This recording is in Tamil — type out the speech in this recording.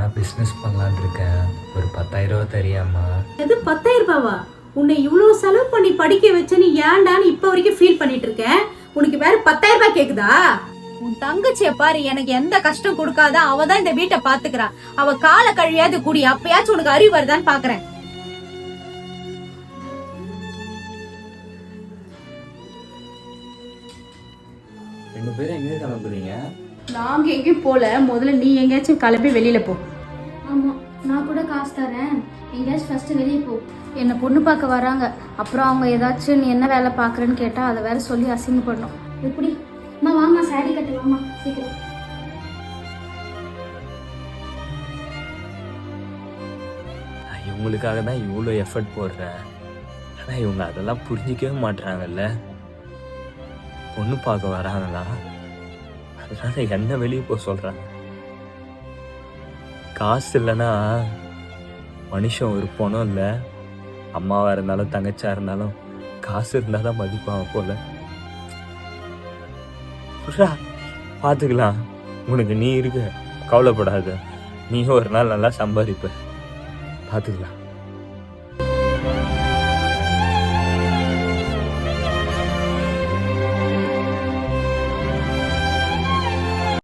நான் பிஸ்னஸ் பண்ணலான்னு இருக்கேன் ஒரு பத்தாயிரம் ரூபா தெரியாமா எது பத்தாயிரம் ரூபாவா? உன்னை இவ்வளோ செலவு பண்ணி படிக்க வச்சேன்னு ஏன்டான்னு இப்போ வரைக்கும் ஃபீல் பண்ணிட்டு இருக்கேன். உனக்கு வேற பத்தாயிரம் ரூபாய் கேக்குதா? உன் தங்கச்சிய பாரு எனக்கு எந்த கஷ்டம் கொடுக்காத அவ தான் இந்த வீட்டை பாத்துக்கிறா. அவ காலை கழியாது கூடி அப்பயாச்சும் உனக்கு அறிவு வருதான்னு பாக்குறேன். ரெண்டு பேரும் எங்கே கிளம்புறீங்க? நாங்க எங்கேயும் போல. முதல்ல நீ எங்கேயாச்சும் கிளம்பி வெளியில போ. ஆமாம் நான் கூட காசு தரேன். எங்கேயாச்சும் ஃபஸ்ட்டு வெளியே போ. என்னை பொண்ணு பார்க்க வராங்க. அப்புறம் அவங்க ஏதாச்சும் நீ என்ன வேலை பார்க்குறேன்னு கேட்டால் அதை வேற சொல்லி அசிங்கப்படணும். எப்படி? அம்மா வாமா சாரி கட்டு வாமா சீக்கிரம். நான் இவங்களுக்காக தான் இவ்வளோ எஃபர்ட் போடுறேன். ஆனால் இவங்க அதெல்லாம் புரிஞ்சிக்கவே மாட்றாங்கல்ல. பொண்ணு பார்க்க வராங்களா? அதனால என்ன வெளியே போக சொல்கிறாங்க காசு இல்லைன்னா மனுஷன் ஒரு பணம் இல்லை. அம்மாவாக இருந்தாலும் தங்கச்சியாக இருந்தாலும் காசு இருந்தால் தான் மதிப்பாங்க போல. புஷா பார்த்துக்கலாம் உனக்கு நீ இருக்க. கவலைப்படாத. நீயும் ஒரு நாள் நல்லா சம்பாதிப்ப. பார்த்துக்கலாம்